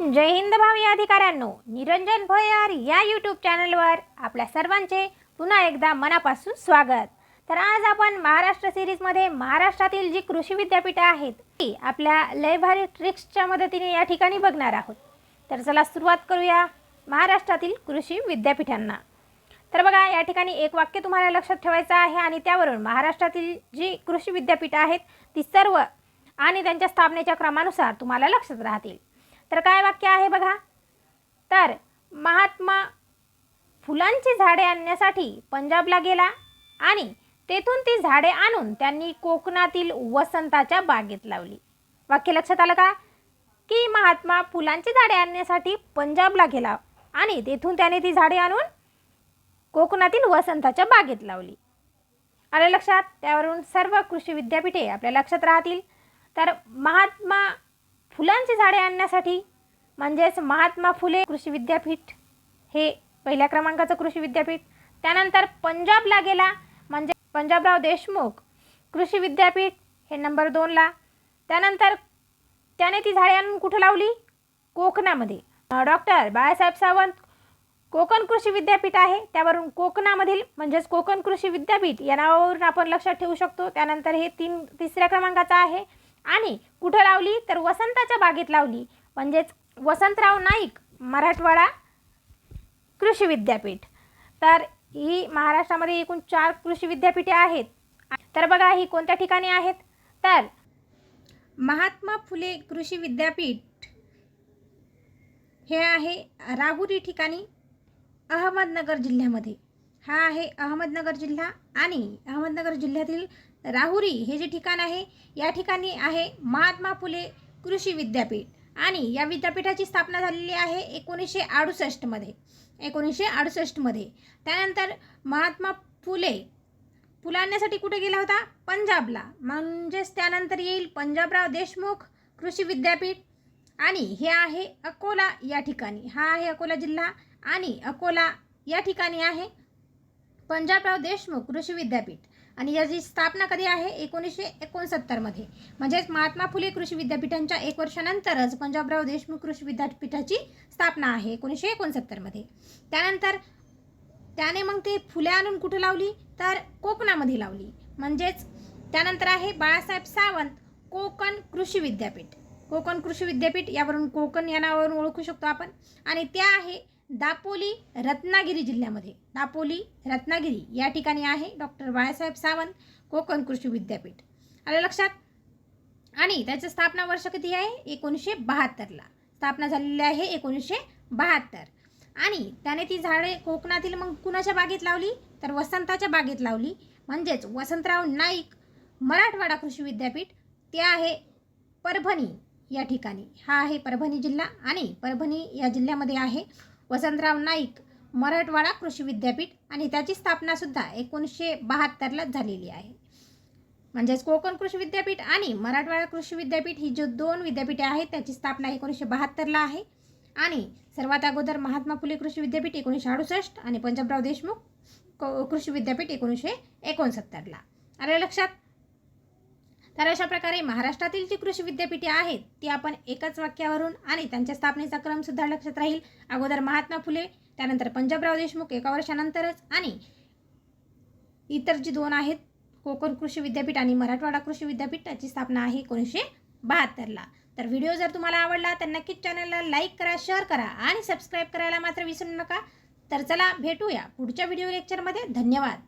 जय हिंद भावी अधिकाऱ्यांनो. निरंजन भोयर या यूट्यूब चॅनलवर आपल्या सर्वांचे पुन्हा एकदा मनापासून स्वागत. तर आज आपण महाराष्ट्र सिरीजमध्ये महाराष्ट्रातील जी कृषी विद्यापीठं आहेत ती आपल्या लय भारी ट्रिक्सच्या मदतीने या ठिकाणी बघणार आहोत. तर चला सुरुवात करूया महाराष्ट्रातील कृषी विद्यापीठांना. तर बघा या ठिकाणी एक वाक्य तुम्हाला लक्षात ठेवायचं आहे आणि त्यावरून महाराष्ट्रातील जी कृषी विद्यापीठं आहेत ती सर्व आणि त्यांच्या स्थापनेच्या क्रमानुसार तुम्हाला लक्षात राहतील. तर काय वाक्य आहे बघा? तर महात्मा फुलांची झाडे आणण्यासाठी पंजाबला गेला आणि तेथून ती झाडे आणून त्यांनी कोकणातील वसंताच्या बागेत लावली. वाक्य लक्षात आलं का? की महात्मा फुलांची झाडे आणण्यासाठी पंजाबला गेला आणि तेथून त्याने ती झाडे आणून कोकणातील वसंताच्या बागेत लावली. आलं लक्षात? त्यावरून सर्व कृषी विद्यापीठे आपल्या लक्षात राहतील. तर महात्मा फुलांची झाडे आणण्यासाठी म्हणजेच महात्मा फुले कृषी विद्यापीठ हे पहिल्या क्रमांकाचं कृषी विद्यापीठ. त्यानंतर पंजाबला गेला म्हणजे पंजाबराव देशमुख कृषी विद्यापीठ हे नंबर दोनला. त्यानंतर त्याने ती झाडे आणून कुठं लावली? कोकणामध्ये. डॉक्टर बाळासाहेब सावंत कोकण कृषी विद्यापीठ आहे. त्यावरून कोकणामधील म्हणजेच कोकण कृषी विद्यापीठ या नावावरून आपण लक्षात ठेवू शकतो. त्यानंतर हे तीन तिसऱ्या क्रमांकाचं आहे. आणि कुठं लावली? तर वसंताच्या बागेत लावली. म्हणजेच वसंतराव नाईक मराठवाडा कृषी विद्यापीठ. तर ही महाराष्ट्रामध्ये एकूण चार कृषी विद्यापीठे आहेत. तर बघा ही कोणत्या ठिकाणी आहेत? तर महात्मा फुले कृषी विद्यापीठ हे आहे राहुरी ठिकाणी अहमदनगर जिल्ह्यामध्ये. हा आहे अहमदनगर जिल्हा आणि अहमदनगर जिल्ह्यातील राहुरी हे जे ठिकाण आहे या ठिकाणी आहे महात्मा फुले कृषी विद्यापीठ. आणि या विद्यापीठाची स्थापना झालेली आहे एकोणीसशे अडुसष्टमध्ये एकोणीसशे अडुसष्टमध्ये त्यानंतर महात्मा फुले फुलांण्यासाठी कुठे गेला होता? पंजाबला. म्हणजेच त्यानंतर येईल पंजाबराव देशमुख कृषी विद्यापीठ. आणि हे आहे अकोला या ठिकाणी. हा आहे अकोला जिल्हा आणि अकोला या ठिकाणी आहे पंजाबराव देशमुख कृषी विद्यापीठ. आणि याची स्थापना कधी आहे? एकोणीसशे एकोणसत्तरमध्ये म्हणजेच महात्मा फुले कृषी विद्यापीठांच्या एक वर्षानंतरच पंजाबराव देशमुख कृषी विद्यापीठाची स्थापना आहे एकोणीसशे एकोणसत्तरमध्ये त्यानंतर त्याने मग ते फुले आणून कुठे लावली? तर कोकणामध्ये लावली. म्हणजेच त्यानंतर आहे बाळासाहेब सावंत कोकण कृषी विद्यापीठ. कोकण कृषी विद्यापीठ यावरून कोकण या नावावरून ओळखू शकतो आपण. आणि त्या आहे दापोली रत्नागिरी जिल्ह्यामध्ये. दापोली रत्नागिरी या ठिकाणी आहे डॉक्टर बाळासाहेब सावंत कोकण कृषी विद्यापीठ. आलं लक्षात? आणि त्याचं स्थापना वर्ष किती आहे? एकोणीसशे बहात्तरला. स्थापना झालेली आहे एकोणीसशे बहात्तर. आणि त्याने ती झाडे कोकणातील मग कुणाच्या बागेत लावली? तर वसंताच्या बागेत लावली. म्हणजेच वसंतराव नाईक मराठवाडा कृषी विद्यापीठ ते आहे परभणी या ठिकाणी. हा आहे परभणी जिल्हा आणि परभणी या जिल्ह्यामध्ये आहे वसंतराव नाईक मराठवाडा कृषी विद्यापीठ आणि त्याची स्थापनासुद्धा एकोणीसशे बहात्तरलाच झालेली आहे. म्हणजेच कोकण कृषी विद्यापीठ आणि मराठवाडा कृषी विद्यापीठ ही जो दोन विद्यापीठे आहेत त्याची स्थापना एकोणीसशे बहात्तरला आहे. आणि सर्वात अगोदर महात्मा फुले कृषी विद्यापीठ एकोणीसशे अडुसष्ट आणि पंजाबराव देशमुख क- कृषी विद्यापीठ एकोणीसशे एकोणसत्तरला. आलं लक्षात? तर अशा प्रकारे महाराष्ट्रातील जी कृषी विद्यापीठे आहेत ती आपण एकाच वाक्यावरून आणि त्यांच्या स्थापनेचा क्रमसुद्धा लक्षात राहील. अगोदर महात्मा फुले त्यानंतर पंजाबराव देशमुख एका वर्षानंतरच आणि इतर जी दोन आहेत कोकण कृषी विद्यापीठ आणि मराठवाडा कृषी विद्यापीठ त्याची स्थापना आहे एकोणीसशे बहात्तरला तर व्हिडिओ जर तुम्हाला आवडला तर नक्कीच चॅनलला लाईक करा शेअर करा आणि सबस्क्राईब करायला मात्र विसरू नका. तर चला भेटूया पुढच्या व्हिडिओ लेक्चरमध्ये. धन्यवाद.